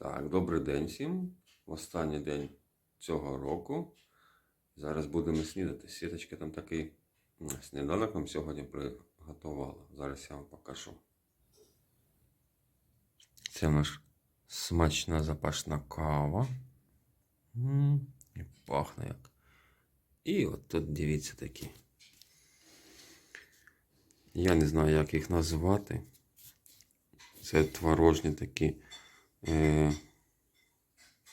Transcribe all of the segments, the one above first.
Так, добрий день всім. Останній день цього року. Зараз будемо снідати. Світочка там такий сніданок нам сьогодні приготувала. Зараз я вам покажу. Це наш смачна запашна кава. І пахне як. І от тут дивіться такі. Я не знаю, як їх називати. Це творожні такі. Е,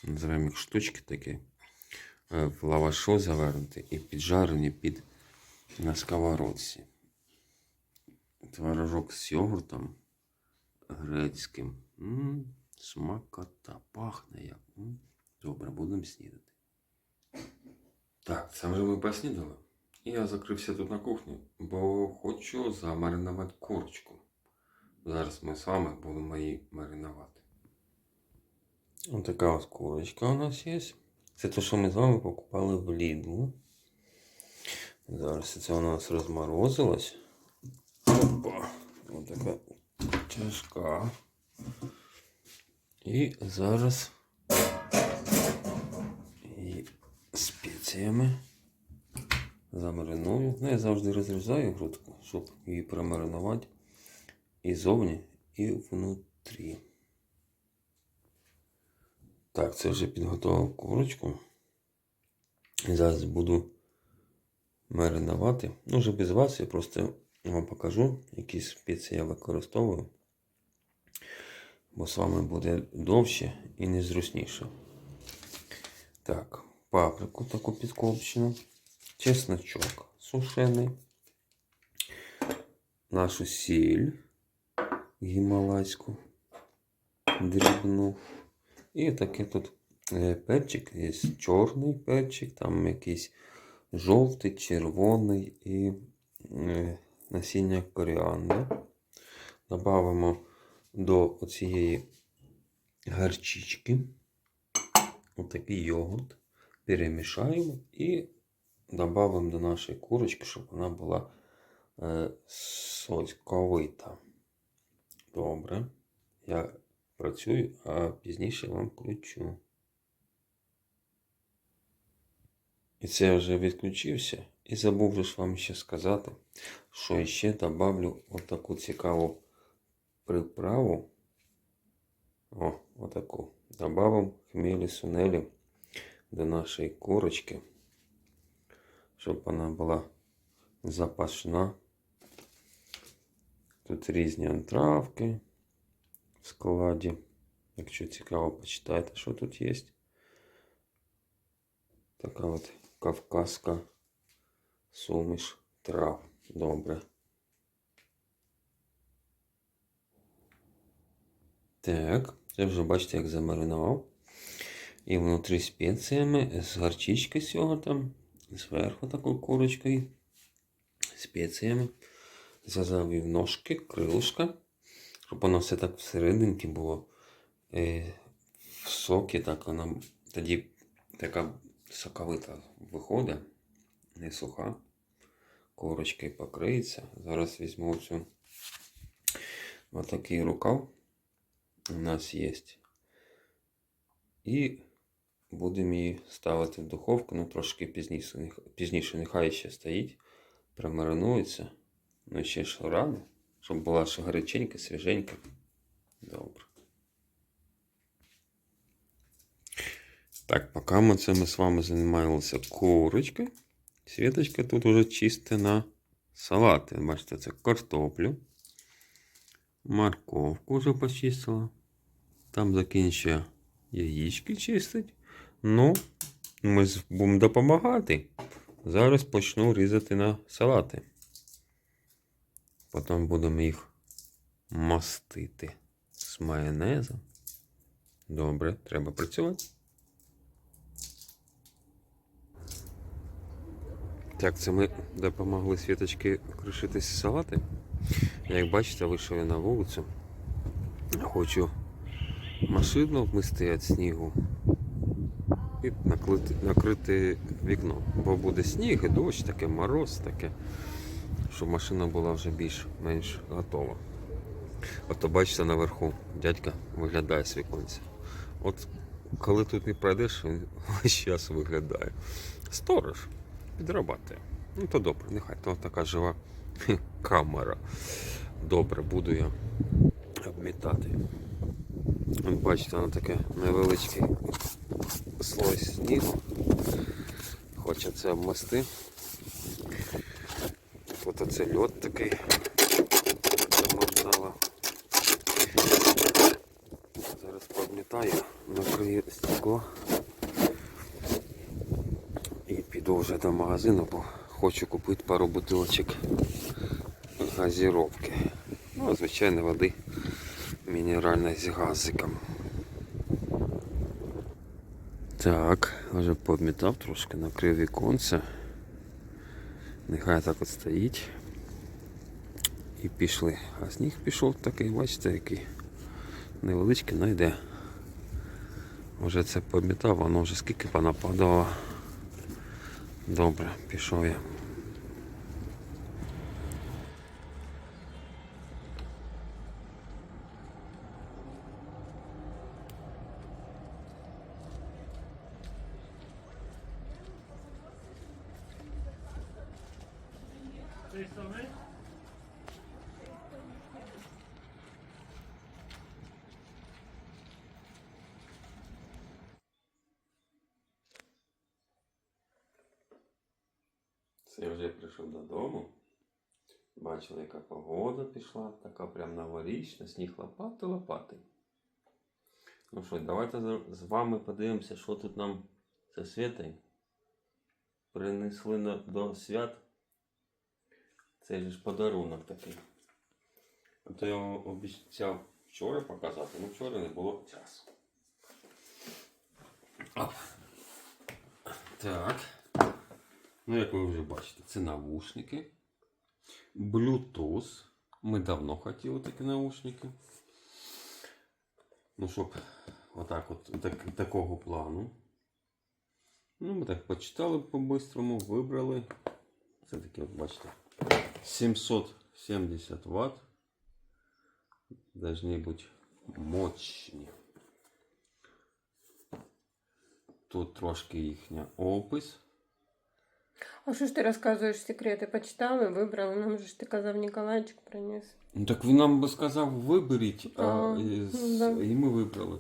називаємо їх штучки такі. Е, в лавашу завернуті і піджарені під на сковородці. Творожок з йогуртом грецьким. Смакота, пахне як. Добре, будемо снідати. Так, це вже ми поснідали. Я закрився тут на кухні, бо хочу замаринувати курочку. Зараз ми з вами будемо її маринувати. Ось така ось курочка у нас є. Це те, що ми з вами покупали в Лідлу. Зараз це у нас розморозилось. Опа. Ось така тяжка. І зараз її спеціями замариную. Ну, я завжди розрізаю грудку, щоб її промаринувати і зовні, і внутрі. Так, це вже підготував курочку. І зараз буду маринувати. Ну, вже без вас, я просто вам покажу, які спеції я використовую. Бо з вами буде довше і незручніше. Так, паприку таку підкопчену, чесночок сушений, нашу сіль гімалайську дрібну. І такий тут е, перчик, є чорний перчик, там якийсь жовтий, червоний і е, насіння коріанди. Добавимо до цієї гарчички отакий йогурт, перемішаємо і додамо до нашої курочки, щоб вона була е, соковита. Добре. Я працюю, а пізніше вам включу. І це я вже відключився. І забув же вам ще сказати, що ще добавлю отаку цікаву приправу. О, отаку. Добавим хмелі сунелі до нашої курочки, щоб вона була запашна. Тут різні травки в складі. Якщо цікаво, почитайте, що тут є. Така от кавказька суміш трав. Добре. Так, це вже бачите, як замаринував. І внутрі спеціями з гарчичкою з йогуртом, зверху такою курочкою, спеціями. Зазавів ножки, крилушка, щоб воно все так всерединки було е, в сокі, так вона тоді така соковита виходить, не суха. Корочкою покриється. Зараз візьму цю отакий рукав у нас є. І будемо її ставити в духовку, ну трошки пізніше, пізніше нехай ще стоїть, промаринується. Ну ще ж рано, щоб була ще гаряченька, свіженька. Добре. Так, поки ми це ми з вами займалися курочкою. Світочка тут уже чисте на салати. Бачите, це картоплю. Морковку вже почистила. Там закінчує яєчки чистить. Ну, ми будемо допомагати. Зараз почну різати на салати. Потім будемо їх мастити з майонезом. Добре, треба працювати. Так, це ми допомогли Світочки кришитись салати. Як бачите, вийшов я на вулицю. Хочу машину вмисти від снігу і наклити, накрити вікно. Бо буде сніг і дощ, таке мороз, таке, щоб машина була вже більш-менш готова. Ото бачите наверху, дядька виглядає з віконця. от коли тут не пройдеш, він весь час виглядає. Сторож підрабатує. Ну то добре, нехай то така жива камера. Добре, буду я обмітати. От бачите, воно таке невеличкий слой снігу. Хоче це обмести. От оце льот такий замотала. Зараз пообмітаю, накрию стекло. І піду вже до магазину, бо хочу купити пару бутилочок газіровки. Ну, звичайно, води мінеральної з газиком. Так, вже пообмітав трошки, накрив віконце. Нехай так от стоїть. І пішли. А сніг пішов такий, бачите, який невеличкий, але йде. Вже це пам'ятав, воно вже скільки понападало. Добре, пішов я. Я вже прийшов додому. Бачили, яка погода пішла, така прям новорічна, сніг лопати лопати. Ну що, давайте з- вами подивимося, що тут нам це світи принесли до свят. Це ж подарунок такий. А то я вам обіцяв вчора показати, ну вчора не було часу. Так. Ну, як ви вже бачите, це навушники. Bluetooth. Ми давно хотіли такі наушники. Ну, щоб отак от так, такого плану. Ну, ми так почитали по-бистрому, вибрали. Це такі, от бачите, 770 Вт. Должны бути мощні. Тут трошки їхня опис. А що ж ти розказуєш секрети? Почитали, вибрали. Нам же ж ти казав Ніколайчик приніс. Ну так він нам би сказав, виберіть, а, А, ну, да. і ми вибрали.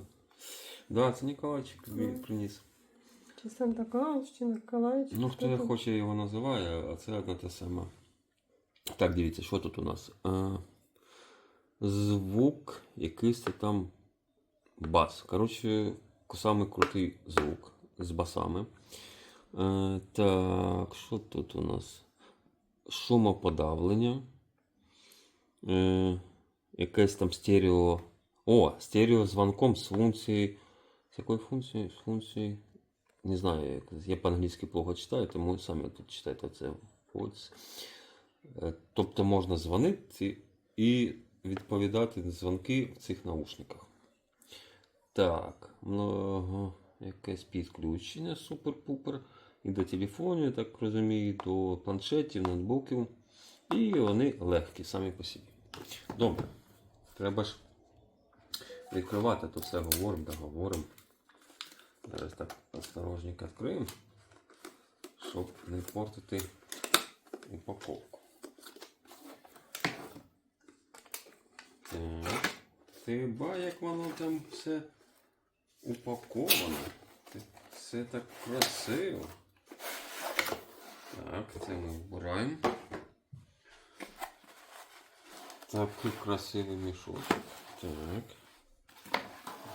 Да, це Ніколайчик Ну. приніс. Чи Санта Клаус, чи Ніколайчик. Ну, хто як хоче його називає, а це одне те саме. Так, дивіться, що тут у нас? А, звук, якийсь це там бас. Коротше, самий крутий звук з басами. Е, так, що тут у нас? Шумоподавлення. Е, якесь там стерео. О, стереозвонком з функцією. З якою функцією? З функцією. Не знаю. Я по-англійськи плохо читаю, тому самі тут читайте це. Ось. Е, Тобто можна дзвонити і відповідати на дзвонки в цих наушниках. Так, много якесь підключення супер-пупер. І до телефонів, я так розумію, до планшетів, ноутбуків. І вони легкі самі по собі. Добре. Треба ж відкривати, то все говоримо, договоримо. Зараз так осторожненько відкриємо, щоб не портити упаковку. Так. Ти як воно там все упаковано. Все так красиво. Так, це ми вбираємо. Такий красивий мішочок. Так.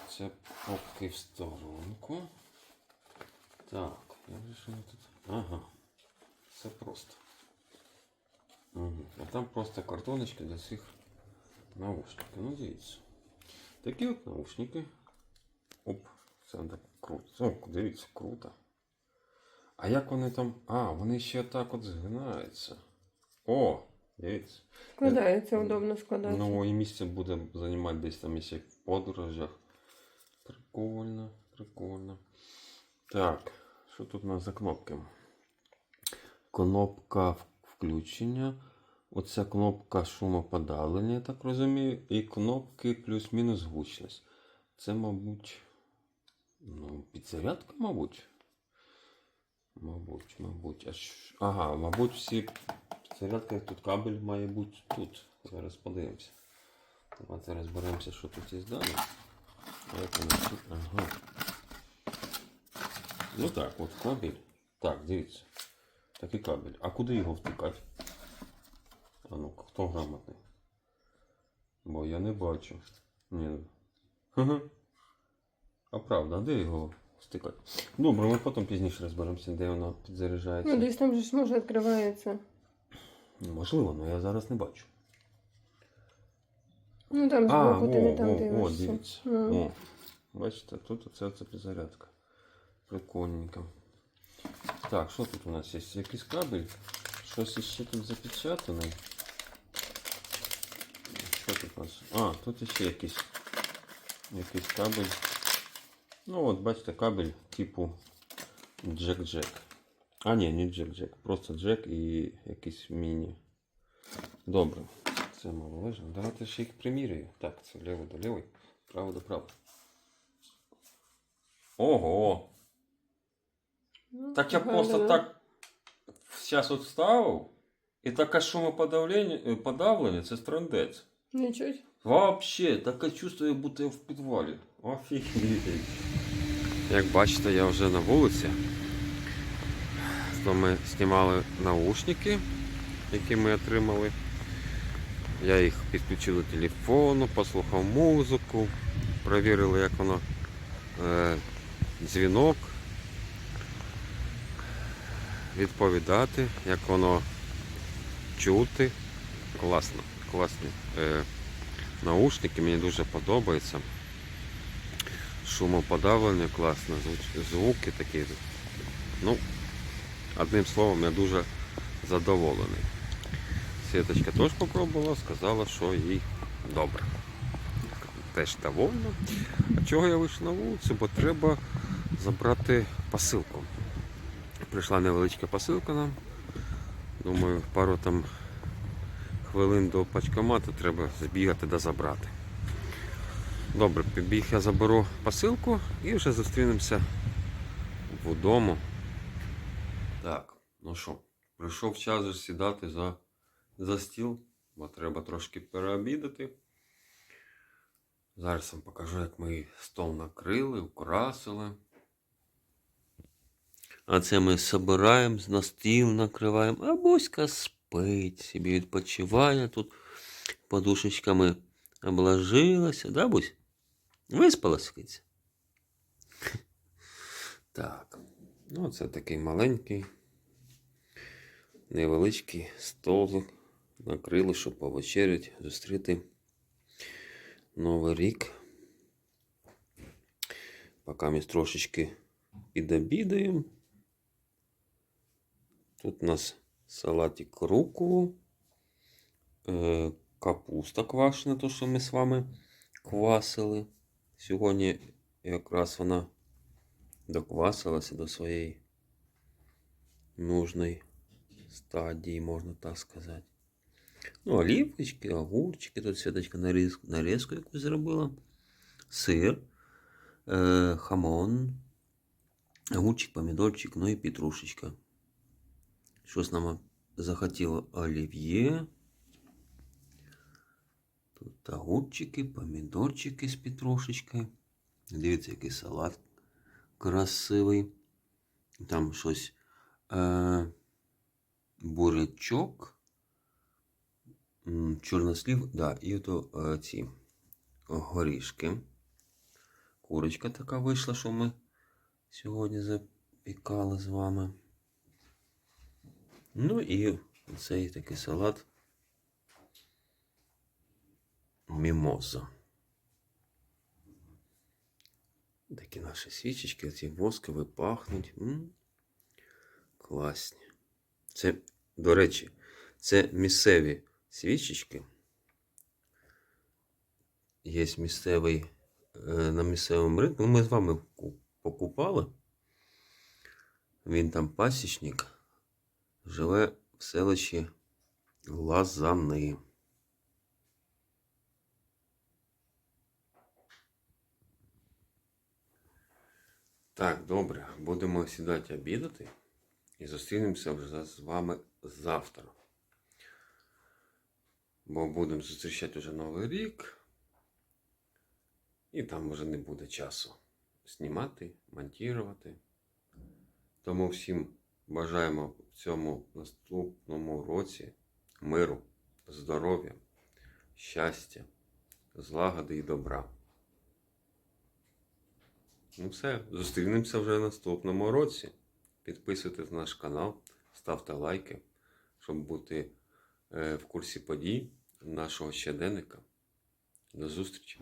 Це поки в сторонку. Так, я вже що я тут. Ага. Це просто. Угу. А там просто картоночки для цих наушників. Ну, дивіться. Такі от наушники. Оп, це так круто. О, дивіться, круто. А як вони там. А, вони ще так от згинаються. О, дивіться. Складається, удобно складається. Ну і місце буде займати десь там, якщо в подорожах. Прикольно, прикольно. Так, що тут у нас за кнопки? Кнопка включення. Оця кнопка шумоподавлення, я так розумію. І кнопки плюс-мінус гучність. Це, мабуть, Ну, підзарядка, мабуть. Мабуть, мабуть. Аж... Ага, мабуть, всі підзарядки тут кабель має бути тут. Зараз подивимося. Давайте розберемося, що тут є тут? Ага. Ну так, от кабель. Так, дивіться. Такий кабель. А куди його втикати? А ну, хто грамотний? Бо я не бачу. Ні. Ага. А правда, де його втикати? Добре, ми потім пізніше розберемося, де воно підзаряджається. Ну, десь там же ж може відкривається. Ну, Можливо, але я зараз не бачу. Ну там А, збоку ти не там о, о, дивіться. Ну. О, бачите, тут оце, оце підзарядка. Прикольненько. Так, що тут у нас є? Якийсь кабель. Щось іще тут запечатане. Що тут у нас? А, тут іще якийсь, якийсь кабель. Ну от, бачите, кабель типу джек-джек. А, ні, не джек-джек. Просто джек і якийсь міні. Добре. Це маловажно. Давайте ще їх приміряю. Так, це ліво до лівої, право до правої. Ого! Ну, Так я гарно, просто да? так зараз от вставив. І таке шумоподавлення, е, подавлення, це страндець. Нічого. Вообще, таке чувство, як будто я в підвалі. Офігеть. Як бачите, я вже на вулиці. То ми знімали наушники, які ми отримали. Я їх підключив до телефону, послухав музику, перевірили, як воно е, дзвінок. Відповідати, як воно чути. Класно, класні. Е, наушники мені дуже подобаються. Шумоподавлення класно, звуки такі. Ну, одним словом, я дуже задоволений. Світочка теж попробувала, сказала, що їй добре. Теж довольна. А чого я вийшов на вулицю? Бо треба забрати посилку. Прийшла невеличка посилка нам. Думаю, пару там хвилин до пачкомату треба збігати да забрати. Добре, побіг я заберу посилку і вже зустрінемося вдома. Так, ну що, прийшов час вже сідати за, за стіл, бо треба трошки переобідати. Зараз вам покажу, як ми стол накрили, украсили. А це ми збираємо, на стіл накриваємо, а Боська спить, собі відпочиває тут подушечками обложилася, да, Бусь? Виспалась киця? Так. Ну, це такий маленький, невеличкий столик. Накрили, щоб повечерять, зустріти Новий рік. Поки ми трошечки підобідаємо. Тут у нас салатик руколу, е, капуста квашена, то, що ми з вами квасили. Сьогодні якраз вона доквасилася до своєї нужної стадії, можна так сказати. Ну, олівочки, огурчики, тут святочка наріз, нарізку якусь зробила. Сир, е, хамон, огурчик, помідорчик, ну і петрушечка. Щось нам захотіло олів'є. Тут огурчики, помідорчики з петрушечкою. Дивіться, який салат красивий. Там щось е, бурячок, м, чорнослів, да, і ото е, ці горішки. Курочка така вийшла, що ми сьогодні запікали з вами. Ну і цей такий салат мімоза. Такі наші свічечки, ці воскові пахнуть. М, Класні. Це, до речі, це місцеві свічечки. Є місцевий е, на місцевому ринку. Ну, Ми з вами покупали. Він там пасічник живе в селищі Лазани. Так, добре, будемо сідати обідати і зустрінемося вже з вами завтра. Бо будемо зустрічати вже Новий рік. І там вже не буде часу знімати, монтувати. Тому всім бажаємо в цьому наступному році миру, здоров'я, щастя, злагоди і добра. Ну все, зустрінемося вже в наступному році. Підписуйтесь на наш канал, ставте лайки, щоб бути е, в курсі подій нашого щоденника. До зустрічі!